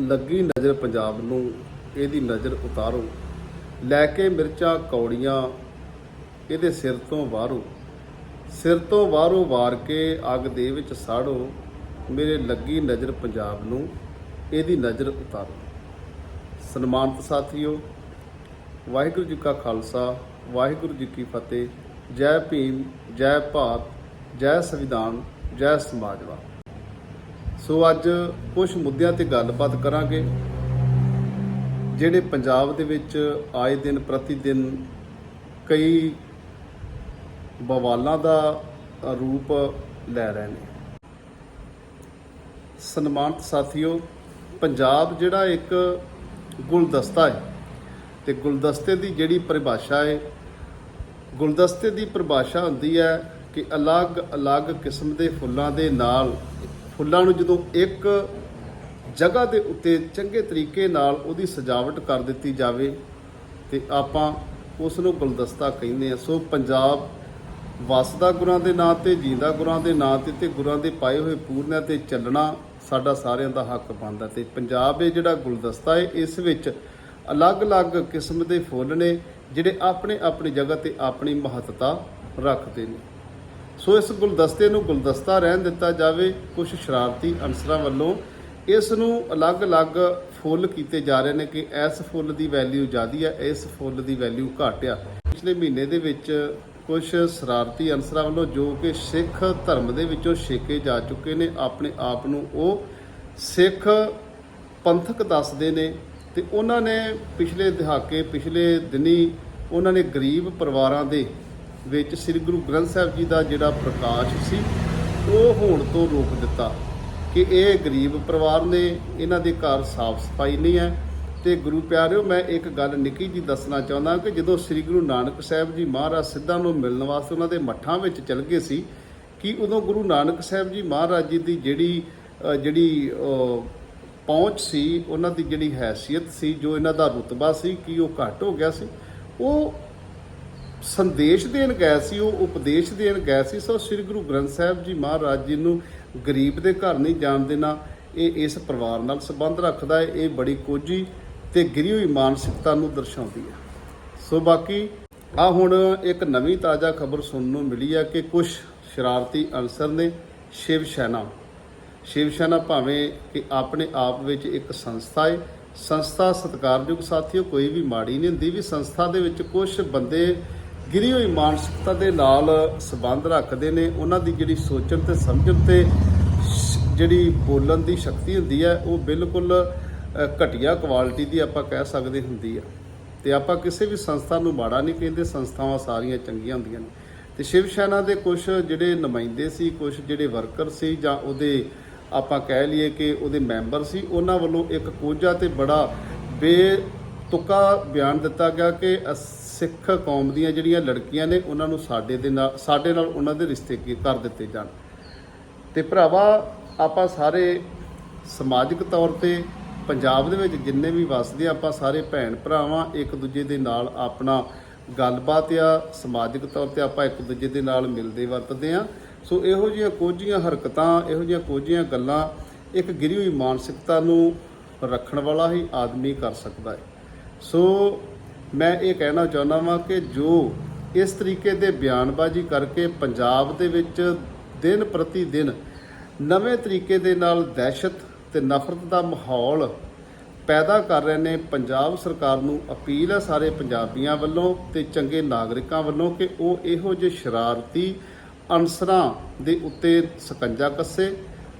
ਲੱਗੀ ਨਜ਼ਰ ਪੰਜਾਬ ਨੂੰ, ਇਹਦੀ ਨਜ਼ਰ ਉਤਾਰੋ। ਲੈ ਕੇ ਮਿਰਚਾਂ ਕੌੜੀਆਂ, ਇਹਦੇ ਸਿਰ ਤੋਂ ਵਾਰੋ ਸਿਰ ਤੋਂ ਵਾਰੋ ਵਾਰ ਕੇ ਅੱਗ ਦੇ ਵਿੱਚ ਸਾੜੋ। ਮੇਰੇ ਲੱਗੀ ਨਜ਼ਰ ਪੰਜਾਬ ਨੂੰ, ਇਹਦੀ ਨਜ਼ਰ ਉਤਾਰੋ। ਸਨਮਾਨਿਤ ਸਾਥੀਓ, ਵਾਹਿਗੁਰੂ ਜੀ ਕਾ ਖਾਲਸਾ, ਵਾਹਿਗੁਰੂ ਜੀ ਕੀ ਫਤਿਹ। ਜੈ ਭੀਮ, ਜੈ ਭਾਰਤ, ਜੈ ਸੰਵਿਧਾਨ, ਜੈ ਸਮਾਜਵਾਦ ਸੋ ਅੱਜ ਕੁਝ ਮੁੱਦਿਆਂ ਤੇ ਗੱਲਬਾਤ ਕਰਾਂਗੇ, ਜਿਹੜੇ ਪੰਜਾਬ ਦੇ ਵਿੱਚ ਆਏ ਦਿਨ ਪ੍ਰਤੀ ਦਿਨ ਕਈ ਬਵਾਲਾਂ ਦਾ ਰੂਪ ਲੈ ਰਹੇ ਨੇ। ਸਨਮਾਨਿਤ ਸਾਥੀਓ, ਪੰਜਾਬ ਜਿਹੜਾ ਇੱਕ ਗੁਲਦਸਤਾ ਹੈ ਤੇ ਗੁਲਦਸਤੇ ਦੀ ਜਿਹੜੀ ਪਰਿਭਾਸ਼ਾ ਹੈ, ਗੁਲਦਸਤੇ ਦੀ ਪਰਿਭਾਸ਼ਾ ਹੁੰਦੀ ਹੈ ਕਿ ਅਲੱਗ-ਅਲੱਗ ਕਿਸਮ ਦੇ ਫੁੱਲਾਂ ਦੇ ਨਾਲ ਫੁੱਲਾਂ ਨੂੰ ਜਦੋਂ ਇੱਕ ਜਗ੍ਹਾ ਦੇ ਉੱਤੇ ਚੰਗੇ ਤਰੀਕੇ ਨਾਲ ਉਹਦੀ ਸਜਾਵਟ ਕਰ ਦਿੱਤੀ ਜਾਵੇ ਤੇ ਆਪਾਂ ਉਸ ਨੂੰ ਗੁਲਦਸਤਾ ਕਹਿੰਦੇ ਆ ਸੋ ਪੰਜਾਬ ਵਸਦਾ ਗੁਰਾਂ ਦੇ ਨਾਂ ਤੇ, ਜੀਂਦਾ ਗੁਰਾਂ ਦੇ ਨਾਂ ਤੇ ਤੇ ਗੁਰਾਂ ਦੇ ਪਾਏ ਹੋਏ ਪੂਰਨਿਆਂ ਤੇ ਚੱਲਣਾ ਸਾਡਾ ਸਾਰਿਆਂ ਦਾ ਹੱਕ ਬਣਦਾ ਤੇ ਪੰਜਾਬ ਇਹ ਜਿਹੜਾ ਗੁਲਦਸਤਾ ਹੈ, ਇਸ ਵਿੱਚ ਅਲੱਗ-ਅਲੱਗ ਕਿਸਮ ਦੇ ਫੁੱਲ ਨੇ ਜਿਹੜੇ ਆਪਣੇ ਆਪਣੀ ਜਗ੍ਹਾ ਤੇ ਆਪਣੀ ਮਹੱਤਤਾ ਰੱਖਦੇ ਨੇ। ਸੋ ਇਸ ਗੁਲਦਸਤੇ ਨੂੰ ਗੁਲਦਸਤਾ ਰਹਿਣ ਦਿੱਤਾ ਜਾਵੇ ਕੁਝ ਸ਼ਰਾਰਤੀ ਅਨਸਰਾਂ ਵੱਲੋਂ। ਇਸ ਨੂੰ ਅਲੱਗ-ਅਲੱਗ ਫੁੱਲ ਕੀਤੇ ਜਾ ਰਹੇ ਨੇ ਕਿ ਇਸ ਫੁੱਲ ਦੀ ਵੈਲਿਊ ਜ਼ਿਆਦੀ ਹੈ, ਇਸ ਫੁੱਲ ਦੀ ਵੈਲਿਊ ਘੱਟ ਆ। ਪਿਛਲੇ ਮਹੀਨੇ ਦੇ ਵਿੱਚ ਕੁਝ ਸ਼ਰਾਰਤੀ ਅਨਸਰਾਂ ਵੱਲੋਂ ਜੋ ਕਿ ਸਿੱਖ ਧਰਮ ਦੇ ਵਿੱਚੋਂ ਛੇਕੇ ਜਾ ਚੁੱਕੇ ਨੇ, ਆਪਣੇ ਆਪ ਨੂੰ ਉਹ ਸਿੱਖ ਪੰਥਕ ਦੱਸਦੇ ਨੇ ਤੇ ਉਹਨਾਂ ਨੇ ਪਿਛਲੇ ਦਹਾਕੇ, ਪਿਛਲੇ ਦਿਨੀ ਉਹਨਾਂ ਨੇ ਗਰੀਬ ਪਰਿਵਾਰਾਂ ਦੇ ਵਿੱਚ ਸ੍ਰੀ ਗੁਰੂ ਗ੍ਰੰਥ ਸਾਹਿਬ ਜੀ ਦਾ ਜਿਹੜਾ ਪ੍ਰਕਾਸ਼ ਸੀ, ਉਹ ਹੋਣ ਤੋਂ ਰੋਕ ਦਿੱਤਾ ਕਿ ਇਹ ਗਰੀਬ ਪਰਿਵਾਰ ਨੇ, ਇਹਨਾਂ ਦੇ ਘਰ ਸਾਫ਼ ਸਫ਼ਾਈ ਨਹੀਂ ਹੈ। ਤੇ ਗੁਰੂ ਪਿਆਰਿਓ, ਮੈਂ ਇੱਕ ਗੱਲ ਨਿੱਕੀ ਜੀ ਦੱਸਣਾ ਚਾਹੁੰਦਾ ਕਿ ਜਦੋਂ ਸ੍ਰੀ ਗੁਰੂ ਨਾਨਕ ਸਾਹਿਬ ਜੀ ਮਹਾਰਾਜ ਸਿੱਧਾਂ ਨੂੰ ਮਿਲਣ ਵਾਸਤੇ ਉਹਨਾਂ ਦੇ ਮੱਠਾਂ ਵਿੱਚ ਚਲ ਗਏ ਸੀ, ਕਿ ਉਦੋਂ ਗੁਰੂ ਨਾਨਕ ਸਾਹਿਬ ਜੀ ਮਹਾਰਾਜ ਜੀ ਦੀ ਜਿਹੜੀ ਜਿਹੜੀ ਪਹੁੰਚ ਸੀ, ਉਹਨਾਂ ਦੀ ਜਿਹੜੀ ਹੈਸੀਅਤ ਸੀ, ਜੋ ਇਹਨਾਂ ਦਾ ਰੁਤਬਾ ਸੀ, ਕਿ ਉਹ ਘੱਟ ਹੋ ਗਿਆ ਸੀ, ਉਹ ਸੰਦੇਸ਼ ਦੇਣ ਗਏ ਸੀ, ਉਹ ਉਪਦੇਸ਼ ਦੇਣ ਗਏ ਸੀ। ਸੋ ਸ੍ਰੀ ਗੁਰੂ ਗ੍ਰੰਥ ਸਾਹਿਬ ਜੀ ਮਹਾਰਾਜ ਜੀ ਨੂੰ ਗਰੀਬ ਦੇ ਘਰ ਨਹੀਂ ਜਾਣ ਦੇਣਾ, ਇਹ ਇਸ ਪਰਿਵਾਰ ਨਾਲ ਸੰਬੰਧ ਰੱਖਦਾ ਹੈ, ਇਹ ਬੜੀ ਕੋਝੀ ਤੇ ਗਿਰੀ ਹੋਈ ਮਾਨਸਿਕਤਾ ਨੂੰ ਦਰਸਾਉਂਦੀ ਹੈ। ਸੋ ਬਾਕੀ ਆ ਹੁਣ ਇੱਕ ਨਵੀਂ ਤਾਜ਼ਾ ਖਬਰ ਸੁਣਨ ਨੂੰ ਮਿਲੀ ਹੈ ਕਿ ਕੁਝ ਸ਼ਰਾਰਤੀ ਅਨਸਰ ਨੇ ਸ਼ਿਵ ਸੈਨਾ ਸ਼ਿਵ ਸੈਨਾ ਭਾਵੇਂ ਕਿ ਆਪਣੇ ਆਪ ਵਿੱਚ ਇੱਕ ਸੰਸਥਾ ਹੈ, ਸੰਸਥਾ ਸਤਿਕਾਰਯੋਗ ਸਾਥੀਓ, ਕੋਈ ਵੀ ਮਾੜੀ ਨਹੀਂ ਹੁੰਦੀ, ਵੀ ਸੰਸਥਾ ਦੇ ਵਿੱਚ ਕੁਝ ਬੰਦੇ ਗਿਰੀ ਹੋਈ ਮਾਨਸਿਕਤਾ ਦੇ ਨਾਲ ਸਬੰਧ ਰੱਖਦੇ ਨੇ। ਉਹਨਾਂ ਦੀ ਜਿਹੜੀ ਸੋਚਣ ਤੇ ਸਮਝਣ ਤੇ ਸ਼- ਜਿਹੜੀ ਬੋਲਣ ਦੀ ਸ਼ਕਤੀ ਹੁੰਦੀ ਹੈ, ਉਹ ਬਿਲਕੁਲ ਘਟੀਆ ਕੁਆਲਿਟੀ ਦੀ ਆਪਾਂ ਕਹਿ ਸਕਦੇ ਹੁੰਦੀ ਆ। ਤੇ ਆਪਾਂ ਕਿਸੇ ਵੀ ਸੰਸਥਾ ਨੂੰ ਮਾੜਾ ਨਹੀਂ ਕਹਿੰਦੇ, ਸੰਸਥਾਵਾਂ ਸਾਰੀਆਂ ਚੰਗੀਆਂ ਹੁੰਦੀਆਂ ਨੇ। ਤੇ ਸ਼ਿਵ ਸੈਨਾ ਦੇ ਕੁਝ ਜਿਹੜੇ ਨੁਮਾਇੰਦੇ ਸੀ ਕੁਝ ਜਿਹੜੇ ਵਰਕਰ ਸੀ ਜਾਂ ਉਹਦੇ ਆਪਾਂ ਕਹਿ ਲਈਏ ਕਿ ਉਹਦੇ ਮੈਂਬਰ ਸੀ, ਉਹਨਾਂ ਵੱਲੋਂ ਇੱਕ ਕੋਝਾ ਤੇ ਬੜਾ ਬੇਤੁਕਾ ਬਿਆਨ ਦਿੱਤਾ ਗਿਆ ਕਿ ਅਸ- ਸਿੱਖ ਕੌਮ ਦੀਆਂ ਜਿਹੜੀਆਂ ਲੜਕੀਆਂ ਨੇ, ਉਹਨਾਂ ਨੂੰ ਸਾਡੇ ਦੇ ਨਾਲ, ਸਾਡੇ ਨਾਲ ਉਹਨਾਂ ਦੇ ਰਿਸ਼ਤੇ ਕੀ ਕਰ ਦਿੱਤੇ ਜਾਣ। ਤੇ ਭਰਾਵਾ, ਆਪਾਂ ਸਾਰੇ ਸਮਾਜਿਕ ਤੌਰ ਤੇ ਪੰਜਾਬ ਦੇ ਵਿੱਚ ਜਿੰਨੇ ਵੀ ਵਸਦੇ ਆ, ਆਪਾਂ ਸਾਰੇ ਭੈਣ ਭਰਾਵਾਂ ਇੱਕ ਦੂਜੇ ਦੇ ਨਾਲ ਆਪਣਾ ਗੱਲਬਾਤ ਆ, ਸਮਾਜਿਕ ਤੌਰ ਤੇ ਆਪਾਂ ਇੱਕ ਦੂਜੇ ਦੇ ਨਾਲ ਮਿਲਦੇ ਵਰਤਦੇ ਆ। ਸੋ ਇਹੋ ਜਿਹੀਆਂ ਕੋਝੀਆਂ ਹਰਕਤਾਂ, ਇਹੋ ਜਿਹੀਆਂ ਕੋਝੀਆਂ ਗੱਲਾਂ ਇੱਕ ਗਿਰੀ ਹੋਈ ਮਾਨਸਿਕਤਾ ਨੂੰ ਰੱਖਣ ਵਾਲਾ ਹੀ ਆਦਮੀ ਕਰ ਸਕਦਾ ਹੈ। ਸੋ ਮੈਂ ਇਹ ਕਹਿਣਾ ਚਾਹੁੰਦਾ ਵਾਂ ਕਿ ਜੋ ਇਸ ਤਰੀਕੇ ਦੇ ਬਿਆਨਬਾਜ਼ੀ ਕਰਕੇ ਪੰਜਾਬ ਦੇ ਵਿੱਚ ਦਿਨ ਪ੍ਰਤੀ ਦਿਨ ਨਵੇਂ ਤਰੀਕੇ ਦੇ ਨਾਲ ਦਹਿਸ਼ਤ ਤੇ ਨਫ਼ਰਤ ਦਾ ਮਾਹੌਲ ਪੈਦਾ ਕਰ ਰਹੇ ਨੇ, ਪੰਜਾਬ ਸਰਕਾਰ ਨੂੰ ਅਪੀਲ ਹੈ ਸਾਰੇ ਪੰਜਾਬੀਆਂ ਵੱਲੋਂ ਤੇ ਚੰਗੇ ਨਾਗਰਿਕਾਂ ਵੱਲੋਂ ਕਿ ਉਹ ਇਹੋ ਜਿਹੇ ਸ਼ਰਾਰਤੀ ਅਨਸਰਾਂ ਦੇ ਉੱਤੇ ਸਕੰਜਾ ਕੱਸੇ,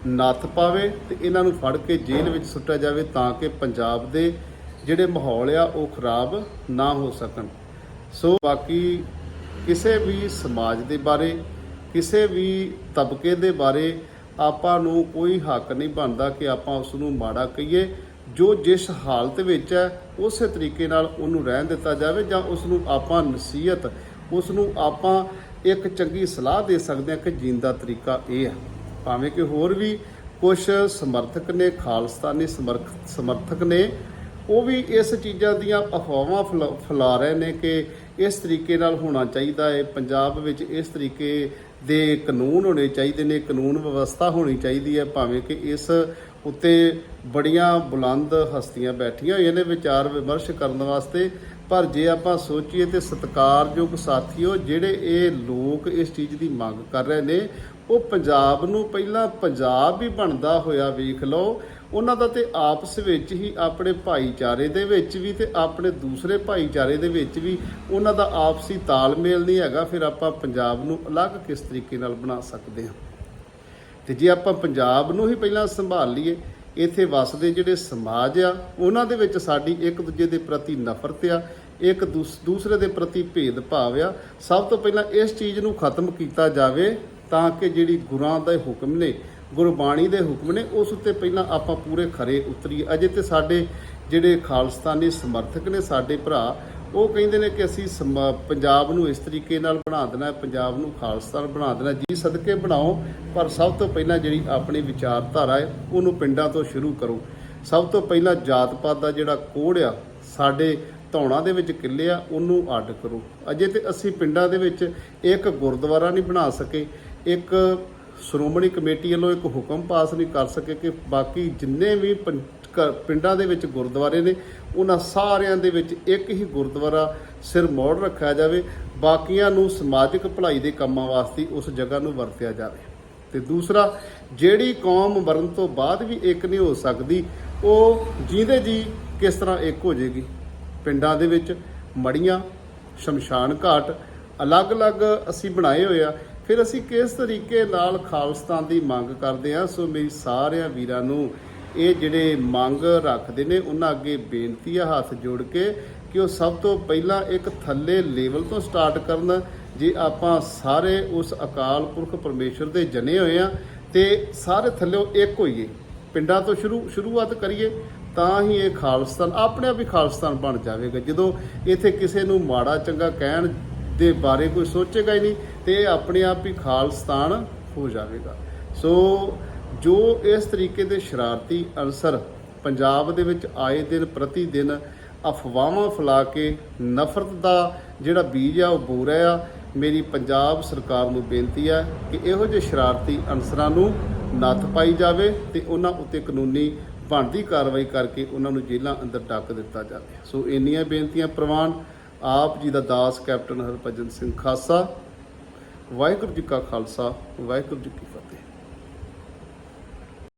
ਨੱਥ ਪਾਵੇ ਤੇ ਇਹਨਾਂ ਨੂੰ ਫੜ ਕੇ ਜੇਲ੍ਹ ਵਿੱਚ ਸੁੱਟਿਆ ਜਾਵੇ ਤਾਂ ਕਿ ਪੰਜਾਬ ਦੇ ਜਿਹੜੇ ਮਾਹੌਲ ਆ, ਉਹ ਖਰਾਬ ਨਾ ਹੋ ਸਕਣ। ਸੋ ਬਾਕੀ ਕਿਸੇ ਵੀ ਸਮਾਜ ਦੇ ਬਾਰੇ, ਕਿਸੇ ਵੀ ਤਬਕੇ ਦੇ ਬਾਰੇ ਆਪਾਂ ਨੂੰ ਕੋਈ ਹੱਕ ਨਹੀਂ ਬਣਦਾ ਕਿ ਆਪਾਂ ਉਸ ਨੂੰ ਮਾੜਾ ਕਹੀਏ। ਜੋ ਜਿਸ ਹਾਲਤ ਵਿੱਚ ਹੈ, ਉਸੇ ਤਰੀਕੇ ਨਾਲ ਉਹਨੂੰ ਰਹਿਣ ਦਿੱਤਾ ਜਾਵੇ ਜਾਂ ਉਸ ਨੂੰ ਆਪਾਂ ਨਸੀਹਤ, ਉਸ ਨੂੰ ਆਪਾਂ ਇੱਕ ਚੰਗੀ ਸਲਾਹ ਦੇ ਸਕਦੇ ਹਾਂ ਕਿ ਜੀਣ ਦਾ ਤਰੀਕਾ ਇਹ ਹੈ। ਭਾਵੇਂ ਕਿ ਹੋਰ ਵੀ ਕੁਝ ਸਮਰਥਕ ਨੇ ਖਾਲਸਤਾਨੀ ਸਮਰਥ, ਸਮਰਥਕ ਨੇ ਉਹ ਵੀ ਇਸ ਚੀਜ਼ਾਂ ਦੀਆਂ ਅਫਵਾਹਾਂ ਫੈਲਾ- ਫੈਲਾ ਰਹੇ ਨੇ ਕਿ ਇਸ ਤਰੀਕੇ ਨਾਲ ਹੋਣਾ ਚਾਹੀਦਾ ਹੈ। ਪੰਜਾਬ ਵਿੱਚ ਇਸ ਤਰੀਕੇ ਦੇ ਕਾਨੂੰਨ ਹੋਣੇ ਚਾਹੀਦੇ ਨੇ, ਕਾਨੂੰਨ ਵਿਵਸਥਾ ਹੋਣੀ ਚਾਹੀਦੀ ਹੈ, ਭਾਵੇਂ ਕਿ ਇਸ ਉੱਤੇ ਬੜੀਆਂ ਬੁਲੰਦ ਹਸਤੀਆਂ ਬੈਠੀਆਂ ਹੋਈਆਂ ਨੇ ਵਿਚਾਰ ਵਿਮਰਸ਼ ਕਰਨ ਵਾਸਤੇ। ਪਰ ਜੇ ਆਪਾਂ ਸੋਚੀਏ ਤੇ ਸਤਿਕਾਰਯੋਗ ਸਾਥੀਓ, ਜਿਹੜੇ ਇਹ ਲੋਕ ਇਸ ਚੀਜ਼ ਦੀ ਮੰਗ ਕਰ ਰਹੇ ਨੇ, ਉਹ ਪੰਜਾਬ ਨੂੰ ਪਹਿਲਾਂ ਪੰਜਾਬ ਹੀ ਬਣਦਾ ਹੋਇਆ ਵੇਖ ਲਓ। ਉਹਨਾਂ ਦਾ ਤੇ ਆਪਸ ਵਿੱਚ ਹੀ ਆਪਣੇ ਭਾਈਚਾਰੇ ਦੇ ਵਿੱਚ ਵੀ ਤੇ ਆਪਣੇ ਦੂਸਰੇ ਭਾਈਚਾਰੇ ਦੇ ਵਿੱਚ ਵੀ ਉਹਨਾਂ ਦਾ ਆਪਸੀ ਤਾਲਮੇਲ ਨਹੀਂ ਹੈਗਾ, ਫਿਰ ਆਪਾਂ ਪੰਜਾਬ ਨੂੰ ਅਲੱਗ ਕਿਸ ਤਰੀਕੇ ਨਾਲ ਬਣਾ ਸਕਦੇ ਹਾਂ? ਤੇ ਜੇ ਆਪਾਂ ਪੰਜਾਬ ਨੂੰ ਹੀ ਪਹਿਲਾਂ ਸੰਭਾਲ ਲਈਏ, ਇੱਥੇ ਵਸਦੇ ਜਿਹੜੇ ਸਮਾਜ ਆ, ਉਹਨਾਂ ਦੇ ਵਿੱਚ ਸਾਡੀ ਇੱਕ ਦੂਜੇ ਦੇ ਪ੍ਰਤੀ ਨਫ਼ਰਤ ਆ, ਇੱਕ ਦੂਸ- ਦੂਸਰੇ ਦੇ ਪ੍ਰਤੀ ਭੇਦਭਾਵ ਆ, ਸਭ ਤੋਂ ਪਹਿਲਾਂ ਇਸ ਚੀਜ਼ ਨੂੰ ਖਤਮ ਕੀਤਾ ਜਾਵੇ ਤਾਂ ਕਿ ਜਿਹੜੀ ਗੁਰਾਂ ਦੇ ਹੁਕਮ ਨੇ ਗੁਰਬਾਣੀ ਦੇ ਹੁਕਮ ਨੇ, ਉਸ ਉੱਤੇ ਪਹਿਲਾਂ ਆਪਾਂ ਪੂਰੇ ਖਰੇ ਉਤਰੀਏ। ਅਜੇ ਤੇ ਸਾਡੇ ਜਿਹੜੇ ਖਾਲਸਤਾਨੀ ਸਮਰਥਕ ਨੇ, ਸਾਡੇ ਭਰਾ, ਉਹ ਕਹਿੰਦੇ ਨੇ ਕਿ ਅਸੀਂ ਸਮ- ਪੰਜਾਬ ਨੂੰ ਇਸ ਤਰੀਕੇ ਨਾਲ ਬਣਾ ਦੇਣਾ, ਪੰਜਾਬ ਨੂੰ ਖਾਲਸਤਾਨ ਬਣਾ ਦੇਣਾ। ਜੀ ਸਦਕੇ ਬਣਾਓ, ਪਰ ਸਭ ਤੋਂ ਪਹਿਲਾਂ ਜਿਹੜੀ ਆਪਣੀ ਵਿਚਾਰਧਾਰਾ ਹੈ, ਉਹਨੂੰ ਪਿੰਡਾਂ ਤੋਂ ਸ਼ੁਰੂ ਕਰੋ। ਸਭ ਤੋਂ ਪਹਿਲਾਂ ਜਾਤ ਪਾਤ ਦਾ ਜਿਹੜਾ ਕੋੜ ਆ, ਸਾਡੇ ਧੌਣਾ ਦੇ ਵਿੱਚ ਕਿੱਲੇ ਆ, ਉਹਨੂੰ ਅੱਡ ਕਰੋ। ਅਜੇ ਤੇ ਅਸੀਂ ਪਿੰਡਾਂ ਦੇ ਵਿੱਚ ਇੱਕ ਗੁਰਦੁਆਰਾ ਨਹੀਂ ਬਣਾ ਸਕੇ, ਇੱਕ ਸ਼੍ਰੋਮਣੀ ਕਮੇਟੀ ਵੱਲੋਂ ਇੱਕ ਹੁਕਮ ਪਾਸ ਨਹੀਂ ਕਰ ਸਕੇ ਕਿ ਬਾਕੀ ਜਿੰਨੇ ਵੀ ਪੰ- ਪਿੰਡਾਂ ਦੇ ਵਿੱਚ ਗੁਰਦੁਆਰੇ ਨੇ, ਉਹਨਾਂ ਸਾਰਿਆਂ ਦੇ ਵਿੱਚ ਇੱਕ ਹੀ ਗੁਰਦੁਆਰਾ ਸਿਰ ਮੋੜ ਰੱਖਿਆ ਜਾਵੇ। ਬਾਕੀਆਂ ਨੂੰ ਸਮਾਜਿਕ ਭਲਾਈ ਦੇ ਕੰਮਾਂ ਵਾਸਤੇ ਉਸ ਜਗ੍ਹਾ ਨੂੰ ਵਰਤਿਆ ਜਾਵੇ। ਤੇ ਦੂਸਰਾ, ਜਿਹੜੀ ਕੌਮ ਮਰਨ ਤੋਂ ਬਾਅਦ ਵੀ ਇੱਕ ਨਹੀਂ ਹੋ ਸਕਦੀ, ਉਹ ਜਿਹਦੇ ਜੀ ਕਿਸ ਤਰ੍ਹਾਂ ਇੱਕ ਹੋ ਜਾਏਗੀ? ਪਿੰਡਾਂ ਦੇ ਵਿੱਚ ਮੜੀਆਂ, ਸ਼ਮਸ਼ਾਨ ਘਾਟ, ਅਲੱਗ-ਅਲੱਗ ਅਸੀਂ ਬਣਾਏ ਹੋਏ ਆ। ਫਿਰ ਅਸੀਂ ਕਿਸ ਤਰੀਕੇ ਨਾਲ ਖਾਲਸਤਾਨ ਦੀ ਮੰਗ ਕਰਦੇ ਹਾਂ? ਸੋ ਮੇਰੀ ਸਾਰਿਆਂ ਵੀਰਾਂ ਨੂੰ ਇਹ ਜਿਹੜੇ ਮੰਗ ਰੱਖਦੇ ਨੇ, ਉਹਨਾਂ ਅੱਗੇ ਬੇਨਤੀ ਆ ਹੱਥ ਜੋੜ ਕੇ ਕਿ ਉਹ ਸਭ ਤੋਂ ਪਹਿਲਾਂ ਇੱਕ ਥੱਲੇ ਲੈਵਲ ਤੋਂ ਸਟਾਰਟ ਕਰਨ। ਜੇ ਆਪਾਂ ਸਾਰੇ ਉਸ ਅਕਾਲ ਪੁਰਖ ਪਰਮੇਸ਼ਰ ਦੇ ਜਨੇ ਹੋਏ ਆ ਤੇ ਸਾਰੇ ਥੱਲੇ ਇੱਕ ਹੋਈਏ, ਪਿੰਡਾਂ ਤੋਂ ਸ਼ੁਰੂ, ਸ਼ੁਰੂਆਤ ਕਰੀਏ, ਤਾਂ ਹੀ ਇਹ ਖਾਲਸਤਾਨ ਆਪਣੇ ਆਪ ਹੀ ਖਾਲਸਤਾਨ ਬਣ ਜਾਵੇਗਾ। ਜਦੋਂ ਇੱਥੇ ਕਿਸੇ ਨੂੰ ਮਾੜਾ ਚੰਗਾ ਕਹਿਣ ਦੇ ਬਾਰੇ ਕੋਈ ਸੋਚੇਗਾ ਹੀ ਨਹੀਂ ਤੇ ਇਹ ਆਪਣੇ ਆਪ ਹੀ ਖਾਲਸਤਾਨ ਹੋ ਜਾਵੇਗਾ। ਸੋ ਜੋ ਇਸ ਤਰੀਕੇ ਦੇ ਸ਼ਰਾਰਤੀ ਅਨਸਰ ਪੰਜਾਬ ਦੇ ਵਿੱਚ ਆਏ ਦਿਨ ਪ੍ਰਤੀ ਦਿਨ ਅਫਵਾਹਾਂ ਫੈਲਾ ਕੇ ਨਫ਼ਰਤ ਦਾ ਜਿਹੜਾ ਬੀਜ ਆ ਉਹ ਬੋ ਰਿਹਾ ਆ, ਮੇਰੀ ਪੰਜਾਬ ਸਰਕਾਰ ਨੂੰ ਬੇਨਤੀ ਆ ਕਿ ਇਹੋ ਜਿਹੇ ਸ਼ਰਾਰਤੀ ਅਨਸਰਾਂ ਨੂੰ ਨੱਥ ਪਾਈ ਜਾਵੇ ਤੇ ਉਹਨਾਂ ਉੱਤੇ ਕਾਨੂੰਨੀ ਬਣਦੀ ਕਾਰਵਾਈ ਕਰਕੇ ਉਹਨਾਂ ਨੂੰ ਜੇਲ੍ਹਾਂ ਅੰਦਰ ਡੱਕ ਦਿੱਤਾ ਜਾਵੇ। ਸੋ ਇੰਨੀਆਂ ਬੇਨਤੀਆਂ ਪ੍ਰਵਾਨ ਆਪ ਜੀ ਦਾ ਦਾਸ ਕੈਪਟਨ ਹਰਭਜਨ ਸਿੰਘ ਖਾਸਾ, ਵਾਹਿਗੁਰੂ ਜੀ ਕਾ ਖਾਲਸਾ, ਵਾਹਿਗੁਰੂ ਜੀ ਕੀ ਫਤਿਹ।